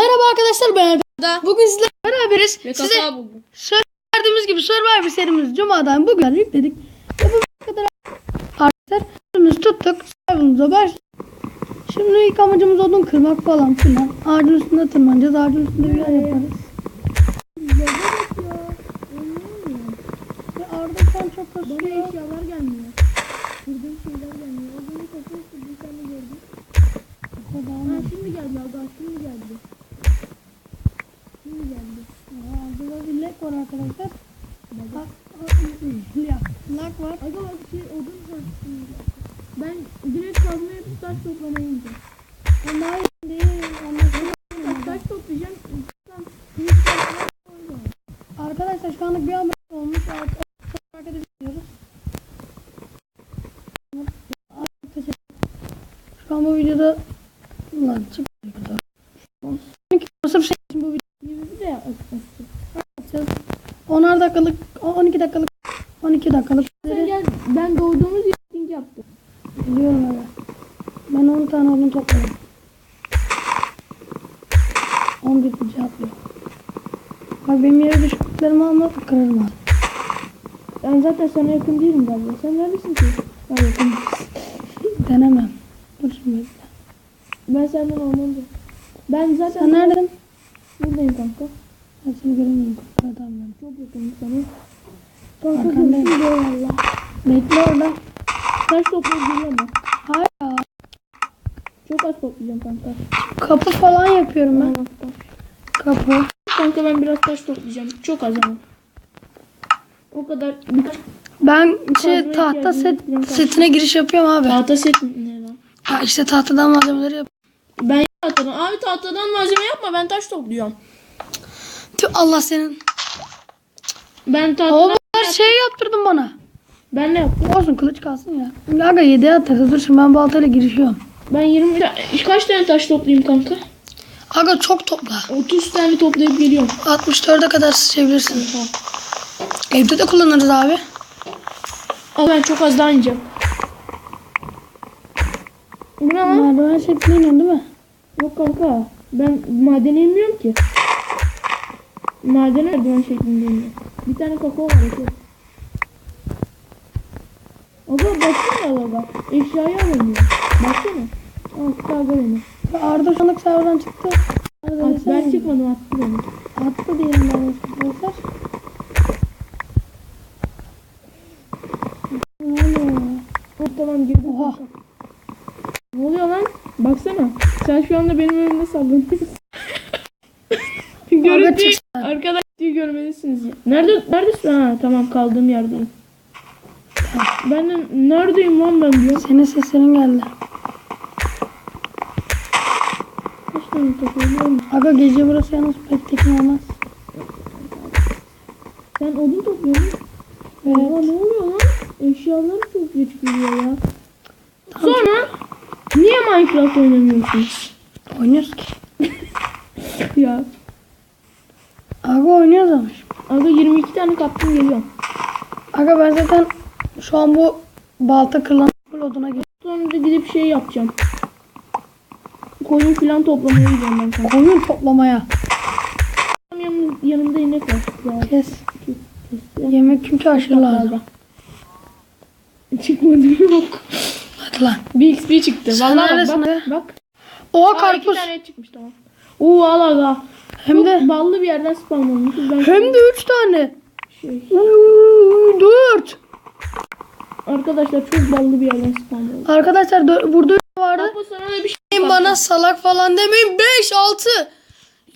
Merhaba arkadaşlar ben Erdoğan. Bugün sizlerle beraberiz. Ve Size verdiğimiz gibi Survivor serimiz Cuma'dan bugün yükledik. Ve bu kadar arkadaşlar sözümüzü tuttuk. Survivor'ımıza başladık. Şimdi ilk amacımız odun kırmak falan filan. Ağacın üstünde tırmanacağız. Ağacın üstünde bir yer yaparız. Ve Arda sen çok kasıyor. Bana eşyalar gelmiyor. Kırdığım şeyler gelmiyor. Az önce kafayı kırdım sen de gördün. Ha şimdi geldi aga şimdi geldi. Şimdi geldi. Arda'da bir lek var arkadaşlar. Bak, ya, lak var. Aga bak şey odun var. Ben direkt kazma yapıp taş toplamaya gideceğim. Ben daha iyi değil. Anlaşılmıyor. Bak taş toplayacağım. Tam kılıç toplamaya Arkadaşlar bir haber olmuş. Artık hareket ediyoruz. Şu an bu videoda lan çık. Nasıl bir şey için bu video gibi bir de atacağız. 10'ar dakikalık, 12 dakikalık, 12 dakikalık. Gel ben doğduğumuz ping yaptım. Biliyorum öyle. Ben 10 tane odun topladım. 11 cevap yok. Bak benim yere düşüklerimi alma kırarım abi. Ben zaten sana yakın değilim galiba. Sen neredesin ki? Ben yakın. Denemem. Dur şimdi. Ben senden olmalı. Ben zaten Sen neredesin? buradayım kanka. Ben seni göremiyorum. Adam ben. Çok yakınım sana. Arkandayım. valla. Bekle orada. Toplayıp geliyorum ben. Hayır. Çok az toplayacağım kanka. Kapı falan yapıyorum ben. Kapı. Kanka ben biraz taş toplayacağım. Çok az ama. O kadar birkaç Ben şey tahta set setine giriş yapıyorum abi. tahta set ne lan? Ha, işte tahtadan malzemeleri yap. Ben tahtadan. Abi tahtadan malzeme yapma ben taş topluyorum. Tüh Allah senin. Ben tahtadan kadar şey yaptırdın bana. ben ne yaptım? Olsun kılıç kalsın ya. Şimdi Aga 7'ye atarız. Dur şimdi ben baltayla girişiyorum. Ben 20 ta- kaç tane taş toplayayım kanka? Aga çok topla. 30 tane toplayıp geliyorum. 64'e kadar seçebilirsin. Evde de kullanırız abi. Ama ben çok az daha ineceğim. Bu ne lan? Şeklinde iniyorsun değil mi? Yok kanka. Ben madene inmiyorum ki. Madene merdiven şeklinde iniyorum. Bir tane kakao var. Yok. Aga baksana aga. Eşyayı alamıyor. Baksana. Al kavga beni. Arda şu anlık serverdan çıktı. Arda At, ben çıkmadım attı beni. Attı diyelim ben arkadaşlar. Tamam girdim. Oha. Ne oluyor lan? Baksana. Sen şu anda benim önümde sallanıyorsun. Görüntüyü çıksın. arkadaşlar görmelisiniz. Nerede neredesin? Ha tamam kaldığım yerdeyim. Ben de neredeyim lan ben diyorum. Senin seslerin geldi. Kaç tane topluyorum? Aga gece burası yalnız pek tekin olmaz. Sen odun topluyorsun. Evet. Aa, ne oluyor lan? Eşyalar çok geç geliyor ya. Sonra niye Minecraft oynamıyorsunuz? Oynuyoruz ki. ya. Aga oynuyoruz ama. Aga 22 tane kaptım geliyorum. Aga ben zaten şu an bu balta kırılan oduna gidiyorum. Sonra da gidip şey yapacağım. Koyun falan toplamaya gidiyorum ben kanka. Koyun toplamaya. Yanım, yanımda inek var. Ya, Kes. kes. Yemek çünkü aşırı lazım. Çıkmadı yok. Hadi lan. Bir XP çıktı. Sen Vallahi bak, be? bak. Oha Aa, iki karpuz. tane çıkmış tamam. Oo al. Hem Çok de ballı bir yerden spawn olmuşuz. Ben hem de 3 tane. şey, Uuu, Dört. arkadaşlar çok ballı bir yerden spawn olduk. Arkadaşlar burada vardı. Ama sana bir şey Bana salak falan demeyin. 5 6.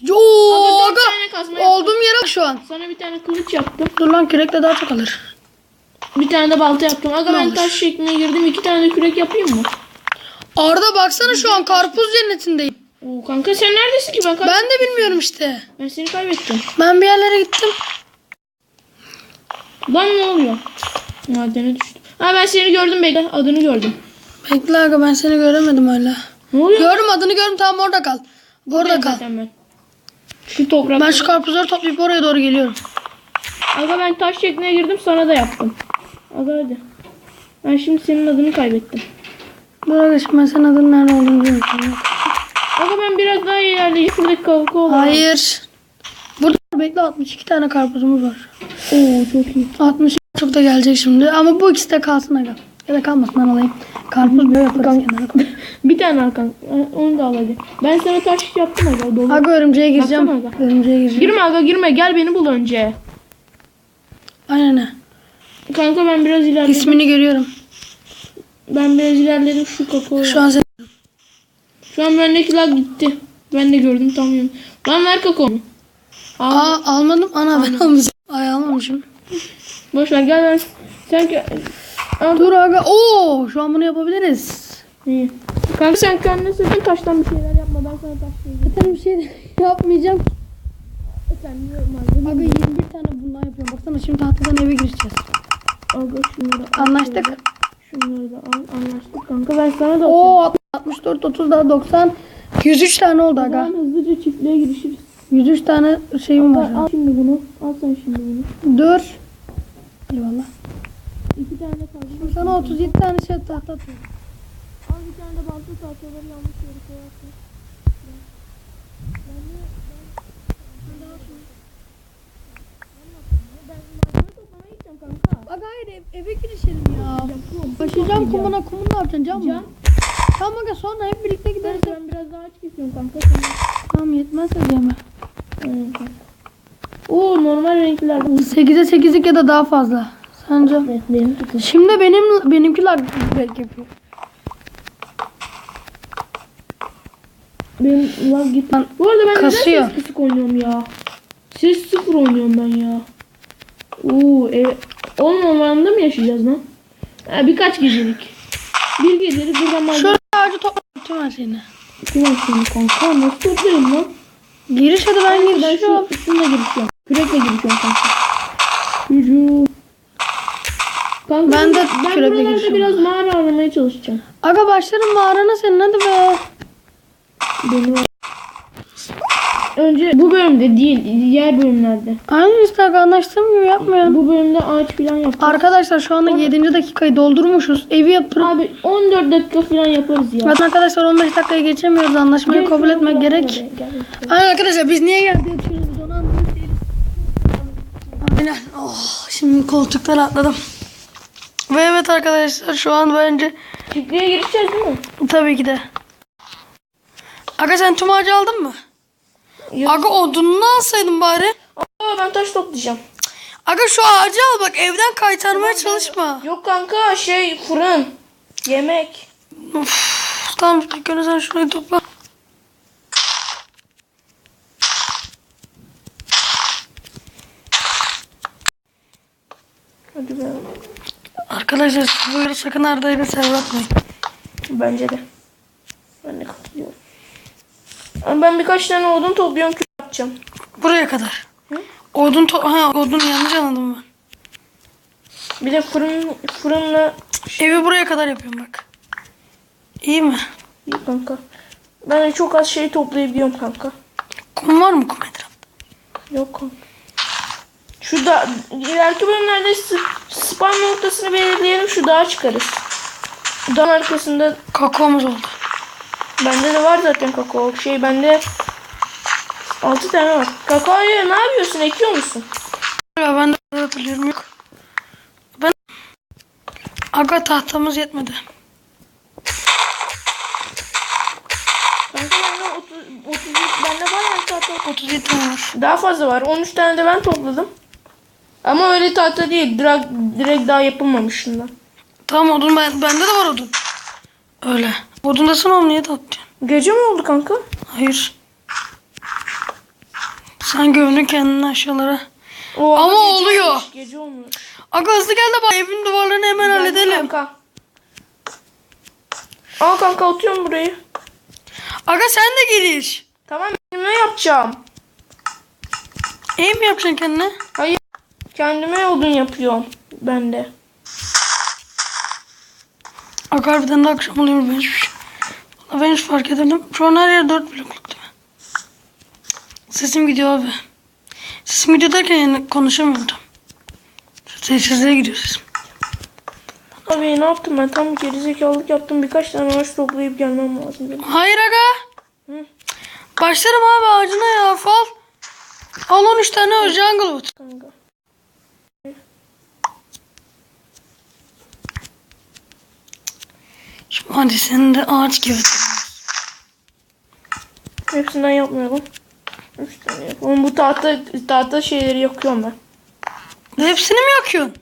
Yo dört aga. tane kazma yaptım. Olduğum yere şu an. Sana bir tane kılıç yaptım. Dur lan kürekle daha çok alır. Bir tane de balta yaptım. Aga ben taş şekline girdim. İki tane de kürek yapayım mı? Arda baksana şu an karpuz cennetindeyim. Oo kanka sen neredesin ki ben? Ben de bilmiyorum işte. Ben seni kaybettim. Ben bir yerlere gittim. Lan ne oluyor? Madene düştüm. Ha ben seni gördüm bekle. Adını gördüm. Bekle aga ben seni göremedim öyle. Ne oluyor? Gördüm adını gördüm tamam orada kal. Orada kal. Ben. Şu toprak. Ben şu karpuzları toplayıp oraya doğru geliyorum. Aga ben taş şekline girdim sana da yaptım. Aga hadi. Ben şimdi senin adını kaybettim. Aga şimdi ben senin adının nerede olduğunu bilmiyorum. Aga ben biraz daha ilerleyeyim. Şuradaki kakao var. Hayır. Burada bekle 62 tane karpuzumuz var. Oo çok iyi. 60 çok da gelecek şimdi ama bu ikisi de kalsın aga. Ya da kalmasın ben alayım. Karpuz böyle yaparız kenara koy. Bir tane Hakan. Onu da al hadi. Ben sana taş yaptım aga. Dolu. Aga örümceğe gireceğim. Baksana aga. Örümceğe gireceğim. Girme aga girme. Gel beni bul önce. Aynen öyle. Kanka ben biraz ilerledim. İsmini görüyorum. Ben biraz ilerledim şu kakao. Şu an sen... Şu an bendeki lag gitti. Ben de gördüm tamam. Lan ver kakaonu. Al. Aa almadım. Ana ben almışım. Ay almamışım. Boş ver gel ver. Sen Dur aga. Oo şu an bunu yapabiliriz. İyi. Kanka sen kendine sakın taştan bir şeyler yapma. Ben sana taş vereceğim. Zaten bir şey yapmayacağım. Sen malzeme. Aga 21 tane bundan yapıyorum. Baksana şimdi tahtadan eve gireceğiz. Aga şunları al. Anlaştık. Şunları da al. Anlaştık kanka. Ben sana da Oo 64 30 daha 90 103 tane oldu aga. zaman hızlıca çiftliğe girişiriz. 103 tane şeyim var. Al, al şimdi bunu. Al sen şimdi bunu. Dur. Eyvallah. İki tane kaldı. Şimdi sana 37 tane şey tahta atıyorum. Al bir tane de bantlı tahtaları yanlış yere koyarsın. Ben de ben ben daha ben. Aga hayır ev- eve girişelim ya. Başlayacağım kumuna kumun ne yapacaksın cam mı? Tamam aga sonra hep birlikte Ben, gideriz. ben biraz daha açık istiyorum kanka. Tamam yetmezse diyeme. Evet, kanka. Oo normal renkler. 8'e 8'lik ya da daha fazla. Sence? Benim. Şimdi benim benimki lag belki yapıyor. Benim lag gitti. Bu arada ben Kasıyor. neden ses kısık oynuyorum ya? Ses sıfır oynuyorum ben ya. Oo, e, ormanında mı yaşayacağız lan? Ha, birkaç gecelik. Bir gecelik buradan malzeme Şöyle ağacı toplatayım ben seni. Kim kanka? Nasıl toplayayım lan? Giriş hadi ben Ben girişiyorum. şu üstünle girişiyorum. Kürekle girişiyorum kanka. Kanka Ben de ben buralarda girişiyorum. biraz mağara aramaya çalışacağım. Aga başlarım mağarana senin hadi be. Benim Önce bu bölümde değil, diğer bölümlerde. Aynı işte anlaştığım gibi yapmayalım. Bu bölümde ağaç falan yapacağız. Arkadaşlar şu anda 7. dakikayı doldurmuşuz. Evi yapıp Abi 14 dakika falan yaparız ya. Zaten arkadaşlar 15 dakikayı geçemiyoruz. Anlaşmayı kabul etmek gerek. Aynen arkadaşlar biz niye geldik? Şöyle. Aynen. Oh, şimdi koltuktan atladım. Ve evet arkadaşlar şu an bence Çiftliğe girişeceğiz değil mi? tabii ki de. Aga sen tüm ağacı aldın mı? Yok. Aga odununu alsaydın bari. Aa, ben taş toplayacağım. Aga şu ağacı al bak evden kaytarmaya çalışma. Yok kanka şey fırın. Yemek. Uf, tamam önce sen şurayı topla. Hadi be. Arkadaşlar siz böyle sakın Arda'yı server atmayın. Bence de. Ben de katılıyorum. Ama Ben birkaç tane odun topluyorum kül yapacağım. Buraya kadar. Hı? Odun to ha odun yanlış anladım ben. Bir de fırın fırınla Evi buraya kadar yapıyorum bak. İyi mi? İyi kanka. Ben de çok az şey toplayabiliyorum kanka. Kum var mı kum etrafta? Yok kanka. Şu da ileriki bölümlerde s- spawn noktasını belirleyelim şu dağa çıkarız. Dağın arkasında Kakaomuz oldu. bende de var zaten kakao. Şey bende 6 tane var. Kakaoyu ne yapıyorsun? Ekiyor musun? Ya ben de hatırlıyorum yok. Ben Aga tahtamız yetmedi. Kanka bende 30, 30 bende var yani tahta. 37 tane var. Daha fazla var. 13 tane de ben topladım. Ama öyle tahta değil. Direkt, direkt daha yapılmamış şundan. Tamam odun ben, bende de var odun. Öyle. Odundasın oğlum niye tatacaksın? Gece mi oldu kanka? Hayır. Sen gömdün kendini aşağılara. Oo, Ama gece oluyor. olmuş, Gece olmuş. Aga hızlı gel de bak evin duvarlarını hemen halledelim. Kanka. Al kanka atıyorum burayı. Aga sen de giriş. Tamam kendime yapacağım. Ev mi yapacaksın kendine? Hayır. Kendime odun yapıyorum. Ben de. Aga harbiden de akşam oluyor ben hiçbir şey. Valla ben hiç fark edemedim. Şu an her yer dört blokluk değil mi? Sesim gidiyor abi. Sesim gidiyor derken yani konuşamıyorum tam. Sessizliğe gidiyor sesim. Abi ne yaptım ben? Tam gerizekalılık yaptım. Birkaç tane ağaç toplayıp gelmem lazım benim. Hayır aga. Hı. Başlarım abi ağacına ya fal. Al 13 tane o jungle wood. Kanka. Hadi senin de ağaç gibi. Hepsinden yapmayalım. Üç tane yapalım. Bu tahta, tahta şeyleri yakıyorum ben. Hepsini mi yakıyorsun?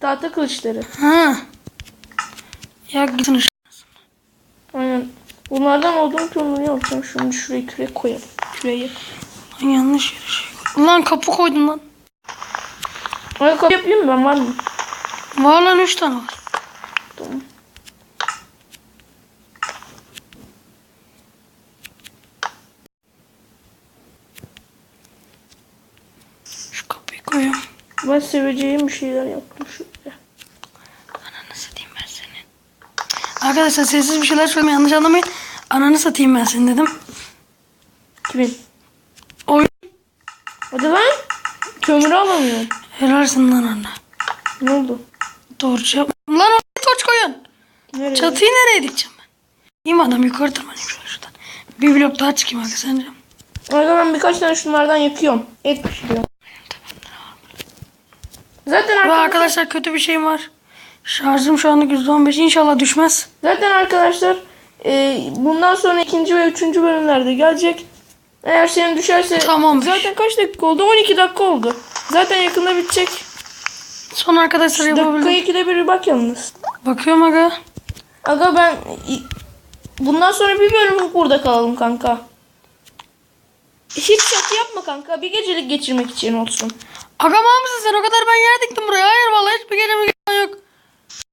Tahta kılıçları. Ha. Yak gitsin. Aynen. Bunlardan olduğum kömürü yapacağım. Şunu şuraya küre koyalım. Küreyi. Lan yanlış yere şey koydum. Lan kapı koydum lan. Ayakkabı yapayım mı ben var mı? Var lan 3 tane var. Tamam. Şu kapıyı koyuyorum. Ben seveceğim bir şeyler yaptım şuraya. Ananı satayım ben seni. Arkadaşlar sessiz bir şeyler söyleme yanlış anlamayın. Ananı satayım ben seni dedim. Kimin? Oyun. Hadi lan. Kömürü alamıyorum. Helalsin lan anne. Ne oldu? Doğru cevap. Lan oraya torç koyun. Nereye? Çatıyı nereye dikeceğim ben? İyi mi adam yukarı tırmanayım şöyle şuradan. Bir blok daha çıkayım sence. Arada ben birkaç tane şunlardan yakıyorum. Et pişiriyorum. Zaten Ve arkadaşlar, arkadaşlar kötü bir şeyim var. Şarjım şu anlık %15 inşallah düşmez. zaten arkadaşlar e, bundan sonra ikinci ve üçüncü bölümlerde gelecek. Eğer senin düşerse Tamam. zaten kaç dakika oldu? 12 dakika oldu. Zaten yakında bitecek. Son arkadaşlar Dakika yapabildim. ikide bir bak yalnız. Bakıyorum aga. Aga ben bundan sonra bir bölüm burada kalalım kanka. Hiç çatı yapma kanka. Bir gecelik geçirmek için olsun. Aga mısın sen? O kadar ben yer diktim buraya. Hayır vallahi hiçbir gelen yok.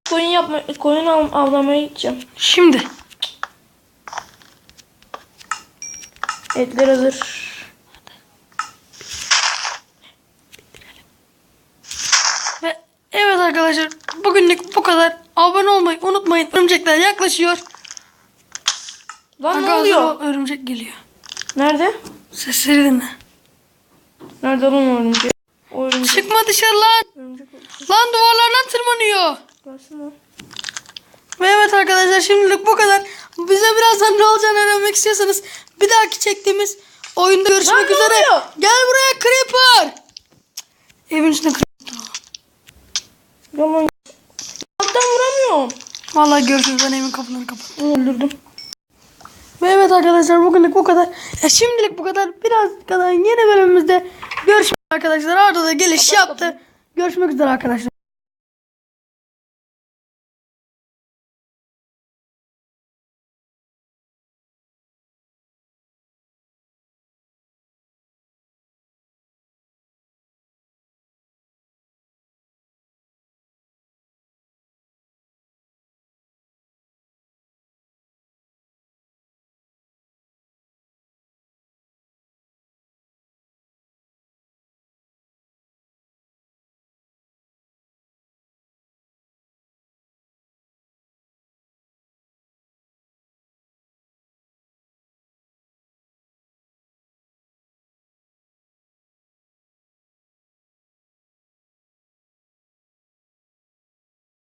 Koyun yapma, koyun av- avlamaya gideceğim. Şimdi. Etler hazır. Ve evet arkadaşlar bugünlük bu kadar. Abone olmayı unutmayın. Örümcekler yaklaşıyor. Lan ne Aga oluyor? örümcek geliyor. Nerede? Sesleri dinle. Nerede lan örümcek? Çıkma dışarı lan. Lan duvarlardan tırmanıyor. Ve evet arkadaşlar şimdilik bu kadar. Bize birazdan ne olacağını öğrenmek istiyorsanız bir dahaki çektiğimiz oyunda görüşmek Lan üzere. oluyor? Gel buraya Creeper. Evin içinde Creeper. Ya lan. Alttan vuramıyorum. Vallahi görüşürüz ben evin kapılarını kapattım. Öldürdüm. Ve evet arkadaşlar bugünlük bu kadar. Ya şimdilik bu kadar. Biraz kadar yeni bölümümüzde arkadaşlar. Arda da geliş yaptı. Görüşmek üzere arkadaşlar.